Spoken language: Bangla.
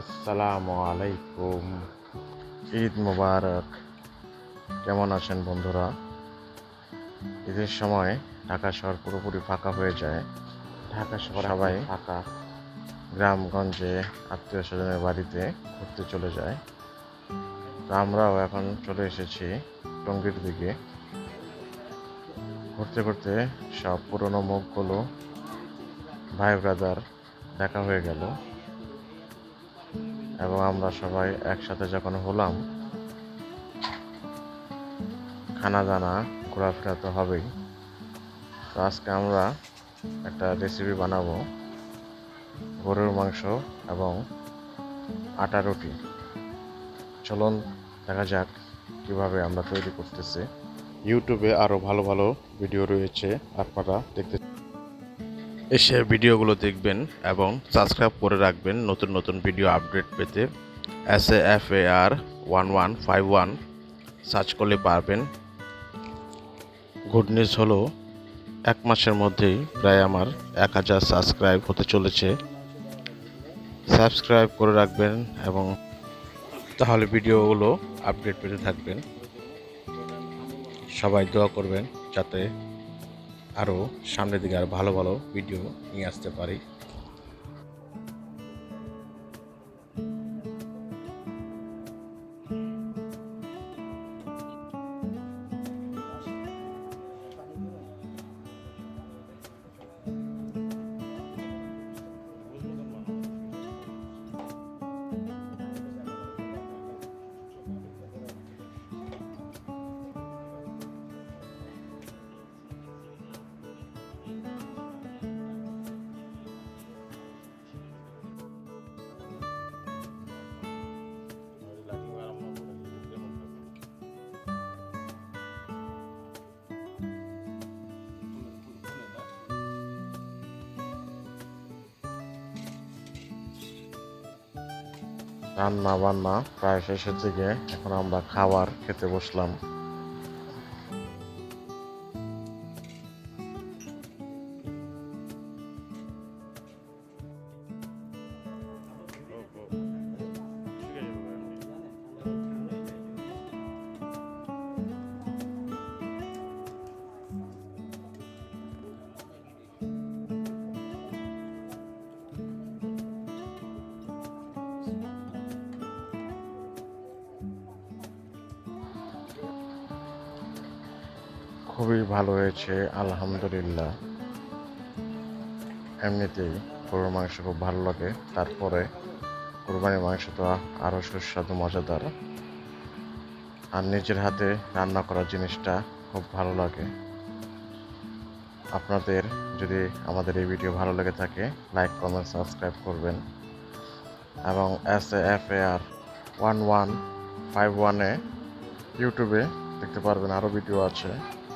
আসসালামু আলাইকুম ঈদ মুবারক। কেমন আছেন বন্ধুরা? ঈদের সময় ঢাকা শহর পুরোপুরি ফাঁকা হয়ে যায়। ঢাকা শহর সবাই ফাঁকা। গ্রামগঞ্জে আত্মীয় স্বজনের বাড়িতে ঘুরতে চলে যায়। তো আমরাও এখন চলে এসেছি টঙ্গীর দিকে। ঘুরতে ঘুরতে সব পুরনো মুখগুলো ভাই ব্রাদার দেখা হয়ে গেল। এবং আমরা সবাই একসাথে যখন হলাম খানা দানা ঘোরাফেরা তো হবেই। তো আজকে আমরা একটা রেসিপি বানাবো, গরুর মাংস এবং আটা রুটি। চলুন দেখা যাক কীভাবে আমরা তৈরি করতেছি। ইউটিউবে আরও ভালো ভালো ভিডিও রয়েছে, আপনারা দেখতে এসে ভিডিওগুলো দেখবেন এবং সাবস্ক্রাইব করে রাখবেন নতুন নতুন ভিডিও আপডেট পেতে। S A F A R one one five one search করলে পারবেন। গুড নিউজ হলো, এক মাসের মধ্যেই প্রায় আমার এক হাজার সাবস্ক্রাইব হতে চলেছে। সাবস্ক্রাইব করে রাখবেন এবং তাহলে ভিডিওগুলো আপডেট পেতে থাকবেন। সবাই দোয়া করবেন যাতে আরও সামনের দিকে আরও ভালো ভালো ভিডিও নিয়ে আসতে পারি। রান্না বান্না প্রায় শেষের দিকে। এখন আমরা খাবার খেতে বসলাম। খুবই ভালো হয়েছে, আলহামদুলিল্লাহ। এমনিতেই গরুর মাংস খুব ভালো লাগে, তারপরে কোরবানির মাংস তো আরও সুস্বাদু, মজাদার। আর নিজের হাতে রান্না করা জিনিসটা খুব ভালো লাগে। আপনাদের যদি আমাদের এই ভিডিও ভালো লেগে থাকে, লাইক, কমেন্ট, সাবস্ক্রাইব করবেন। এবং S F A R one one five ওয়ানে ইউটিউবে দেখতে পারবেন আরও ভিডিও আছে।